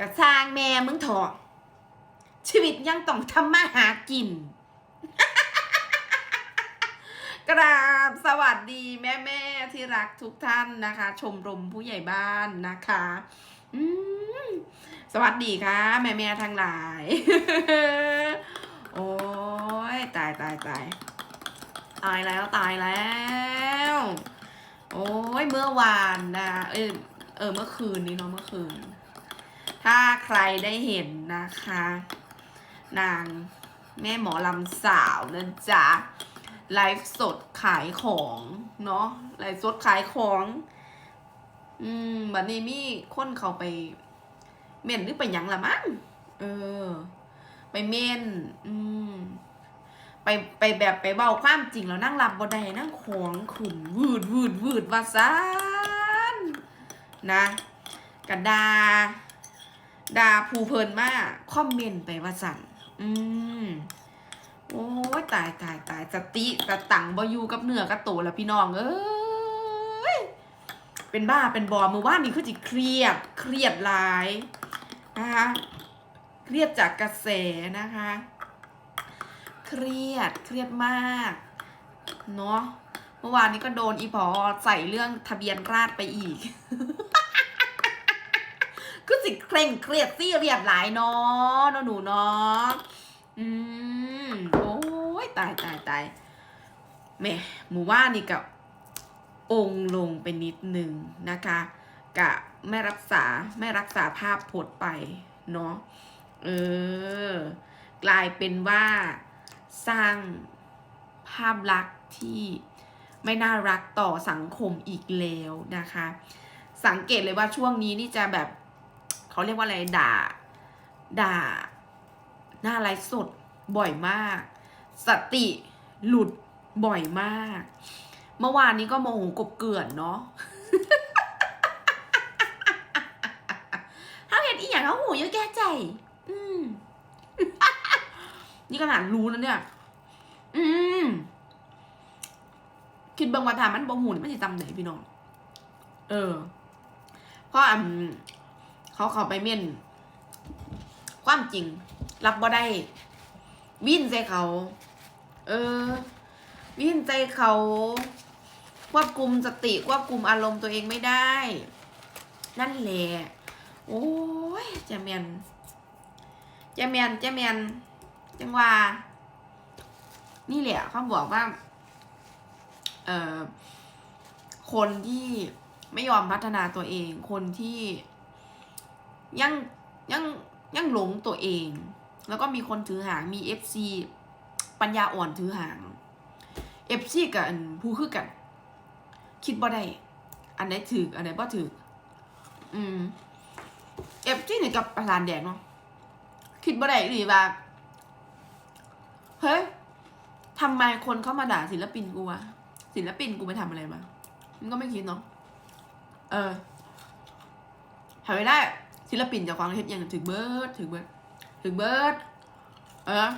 กระสร้างแม่มึงถอะชีวิตยังต้องทำมาหากิน กราบสวัสดีแม่แม่ที่รักทุกท่านนะคะ ชมรมผู้ใหญ่บ้านนะคะสวัสดีค่ะ แม่แม่ทั้งหลาย โอ้ยตายตายตายตายแล้วตายแล้ว โอ้ยเมื่อวานนะเออเออเมื่อคืนนี้เนาะเมื่อคืน ถ้าใครได้เห็นนะคะ นางแม่หมอลำสาวนะจ๊ะไลฟ์สดขายของเนาะไลฟ์สดขายของ อืมบัดนี้มีคนเขาไป เม่นหรือไปยังละมั้งเออ ไปเม่น อืมไปไปแบบไปเบาความจริงแล้วนั่งรับบ่ได้นั่งขวงขุนวืดวืดวืดวาซานนะกระดา ดาภูเพลินมากคอมเมนต์ไปว่าสั่นอืมโอ้ยตายตายตายสติสตังบอยู่กับเนื้อกับโตวแล้วพี่น้องเอ้ยเป็นบ้าเป็นบอมือว่านนี่คือจิเครียดเครียดหลายนะคะเครียดจากกระแสนะคะ เครียดเครียดมากเนาะเมื่อวานนี้ก็โดนอีพอใส่เรื่องทะเบียนราษฎร์ไปอีก คือสิเคร่งเครียดซี่เรียดหลายเนาะเนาะหนูเนาะอืมโอ้ยตายตายตายแม่หมู่ว่านี่กับองค์ลงไปนิดหนึ่งนะคะกะไม่รักษาไม่รักษาภาพพจน์ไปเนาะเออกลายเป็นว่าสร้างภาพลักษณ์ที่ไม่น่ารักต่อสังคมอีกแล้วนะคะ สังเกตเลยว่าช่วงนี้นี่จะแบบ เขาเรียกว่าอะไรด่า ด่า หน้าไลฟ์สดบ่อยมาก สติหลุดบ่อยมาก เมื่อวานนี้ก็โมโหกบเกลื่อนเนาะเขาเห็นอีหยังเขาหูเยอะแก่ใจ อืมนี่ขนาดรู้นะเนี่ย อืมคิดเบางวันถามมันบ่หูนี่มันจะจำไหนพี่น้อง เออ เพราะอืม เขาเขาไปเม่น ความจริง รับบ่ได้ วินใจเขา เออ วินใจเขา ควบคุมสติควบคุมอารมณ์ตัวเองไม่ได้ นั่นแหละ โอ้ยจะเมียนจะเมียนจะเมียนจังว่า นี่แหละเขาบอกว่า เอ่อคนที่ไม่ยอมพัฒนาตัวเอง คนที่ ยังยังยังหลงตัวเอง แล้วก็มีคนถือหางมีเอฟซีปัญญาอ่อนถือหางเอฟซีกับผู้คือกัน คิดบ่ได้อันไหนถืออันไหนบ่ถืออืมเอฟซีเนี่ยกับประธานแดงเนาะคิดบ่ได้หรือว่าเฮ้ยทำไมคนเข้ามาด่าศิลปินกูวะศิลปินกูไปทำอะไรมามันก็ไม่คิดเนาะเออหาไม่ได้ ศิลปินจะฟังเฮ็ดยังถึงเบิร์ดถึงเบิร์ดถึงเบิร์ดเออ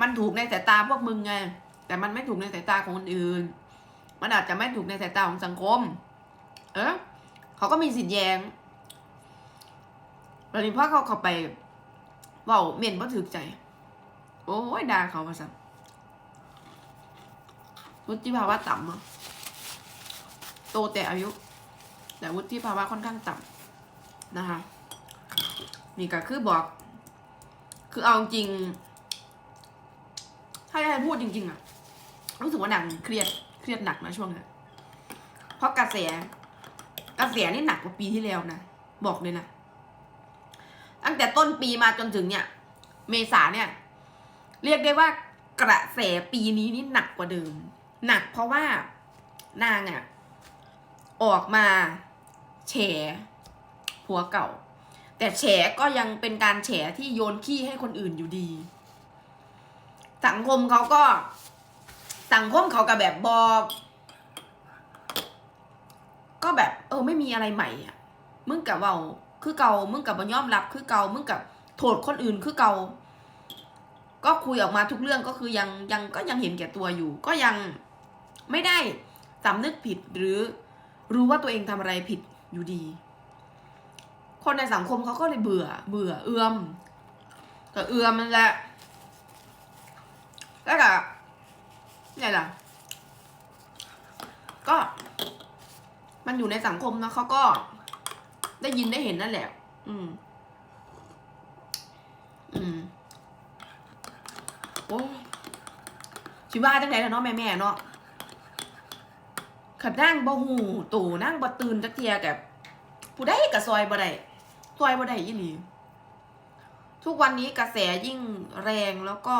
มันถูกในสายตาพวกมึงไง แต่มันไม่ถูกในสายตาของคนอื่น มันอาจจะไม่ถูกในสายตาของสังคม เออเขาก็มีสิทธิ์แยง้งวันนี้พ่อเขาเขาไปว่าเม่นว่าถึกใจ โอ้ยด่าเขามาสั่วุฒิภาวะต่ำอะโตแต่อายุ แต่วุฒิภาวะค่อนข้างต่ำ นะคะ นี่ก็คือบอก คือเอาจริง ถ้าจะให้พูดจริง ๆอะรู้สึกว่าหนังเครียดเครียดหนักนะช่วงนี้เพราะกระแสกระแสนี่หนักกว่าปีที่แล้วนะบอกเลยนะตั้งแต่ต้นปีมาจนถึงเนี่ย เมษาเนี่ย เรียกได้ว่ากระแสปีนี้นี่หนักกว่าเดิม หนักเพราะว่านางอะออกมาแฉ ผัวเก่า แต่แฉก็ยังเป็นการแฉที่โยนขี้ให้คนอื่นอยู่ดี สังคมเขาก็ สังคมเขากับแบบบอก็แบบ เออ ไม่มีอะไรใหม่อะมึงกับเว่าคือเก่ามึงกับบ่ยอมรับคือเก่ามึงกับโทษคนอื่นคือเก่าก็คุยออกมาทุกเรื่องก็คือยังยังก็ยังเห็นแก่ตัวอยู่ ก็ยังไม่ได้สำนึกผิดหรือรู้ว่าตัวเองทำอะไรผิดอยู่ดี คนในสังคมเขาก็เลยเบื่อ เบื่อเอื้อมก็เอื้อมมันแหละแล้วก็ไงล่ะ ก็ มันอยู่ในสังคมนะเขาก็ ได้ยินได้เห็นนั่นแหละ อืม อืมโอ้ชิว่าจังไหนล่ะเนาะแม่แม่เนาะขัดนั่งบ่หูตู่นั่งบ่ตื่นจักเทียกับผู้ใดกับซอยบ่ได้ ซอยบ่ได้ยี่หลีทุกวันนี้กระแสยิ่งแรงแล้วก็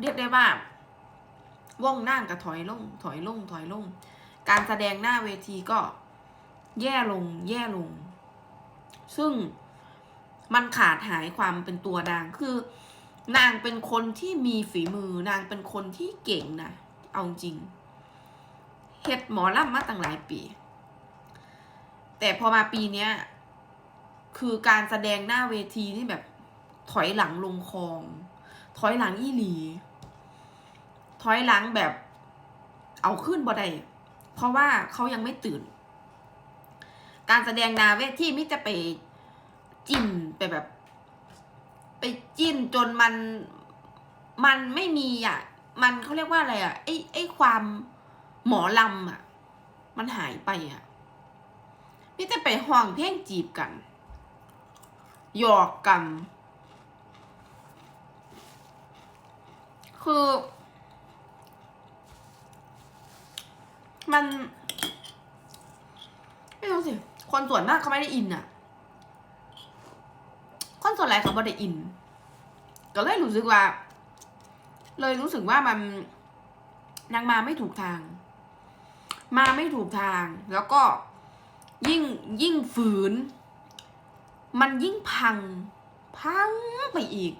เรียกได้ว่าว่องนั่งกับถอยลง ถอยลง ถอยลง การแสดงหน้าเวทีก็แย่ลง แย่ลง ซึ่งมันขาดหายความเป็นตัวนางคือ นางเป็นคนที่มีฝีมือนางเป็นคนที่เก่งนะเอาจริงเฮ็ดหมอลำมาตั้งหลายปี แต่พอมาปีเนี้ยคือการแสดงหน้าเวทีที่แบบ ถอยหลังลงคลอง ถอยหลังอีหลี ถอยหลังแบบ เอาขึ้นบ่ได้เพราะว่าเขายังไม่ตื่น การแสดงหนาเวทีมิจะไปจิ้นไปแบบ ไปจิ้นจนมันมันไม่มีอะ มันเขาเรียกว่าอะไรอะไอ้ไอ้ความหมอลำอะ มันหายไปอะ มิจะไปห้องเพลงจีบกันหยอกกัน คือ มัน ไม่รู้สิ คนส่วนมากเขาไม่ได้อินอะคนส่วนใหญ่เขาไม่ได้อิน ก็เลยรู้สึกว่า เลยรู้สึกว่ามันนางมาไม่ถูกทาง มาไม่ถูกทางแล้วก็ ยิ่งยิ่งฝืน มันยิ่งพัง พังไปอีก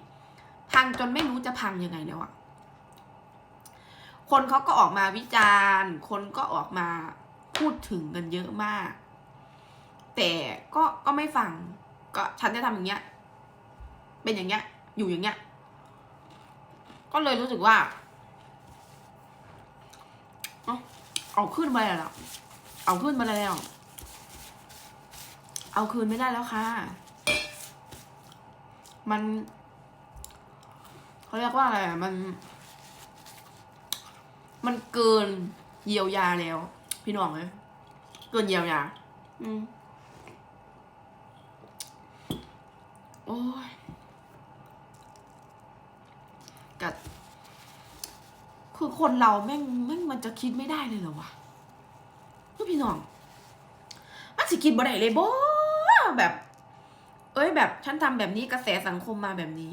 พังจนไม่รู้จะพังยังไงแล้วอะคนเขาก็ออกมาวิจารณ์ คนก็ออกมาพูดถึงกันเยอะมาก แต่ก็ก็ไม่ฟัง ก็ฉันจะทำอย่างเงี้ย เป็นอย่างเงี้ย อยู่อย่างเงี้ย ก็เลยรู้สึกว่าเอาเอาขึ้นมาแล้ว เอาขึ้นมาแล้ว เอาคืนไม่ได้แล้วค่ะ มันเขาเรียกว่าอะไรอะมัน มันเกินเยียวยาแล้ว พี่น้องเลยเกินเยียวยา อืมโอ้ยกัดคือคนเราแม่งแม่งมันจะคิดไม่ได้เลยเหรอวะคือพี่น้อง มันสิคิดบ่ได้เลยบ่ แบบ เอ้ยแบบฉันทำแบบนี้กระแสสังคมมาแบบนี้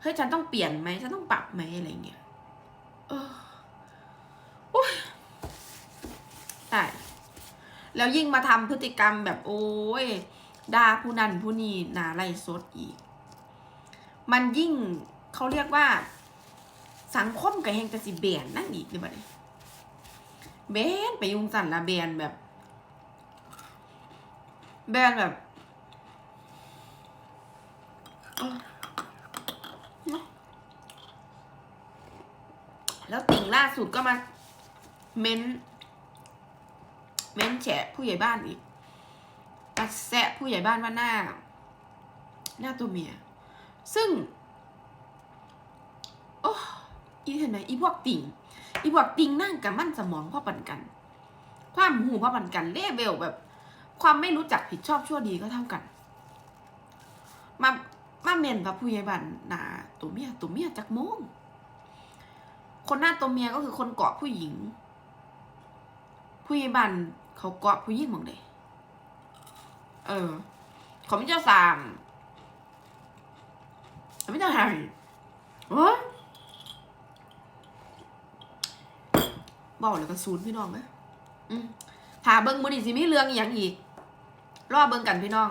เฮ้ยฉันต้องเปลี่ยนไหมฉันต้องปรับไหมอะไรเงี้ยเออโอ้ยใช่แล้วยิ่งมาทำพฤติกรรมแบบโอ้ยด่าผู้นั้นผู้นี้นาไล่สดอีก มันยิ่งเขาเรียกว่า สังคมกับแหงจะสิเบนนั่นอีกเลยบัดนี้เบนไปยุ่งสันละเบนแบบ แบนแบบแล้วติ่งล่าสุดก็มาเม้น เม้นแฉะผู้ใหญ่บ้านอีกกระแซะผู้ใหญ่บ้านว่าหน้า หน้าตัวเมีย ซึ่ง โอ้อีเห็นไหมอีพวกติ่ง อีพวกติ่งนั่งกับมั่นสมองพ่อปันกัน ความหูพ่อปันกันเลเวลแบบ ความไม่รู้จักผิดชอบชั่วดีก็เท่ากัน มามาเมนพระผู้ใหญ่บ้านหนาตัวเมียตัวเมียจักโมง คนหน้าตัวเมียก็คือคนเกาะผู้หญิง ผู้ใหญ่บ้านเขาเกาะผู้หญิงหมองเดเออเขาไม่เจ้าสามเขาไม่เจ้าหายโอ้บอกเลยกระซูนพี่น้องไหมอืมถ้าเบิ้งมือดีสิมีเรื่องอย่างอีก รอเบิ้งกันพี่น้อง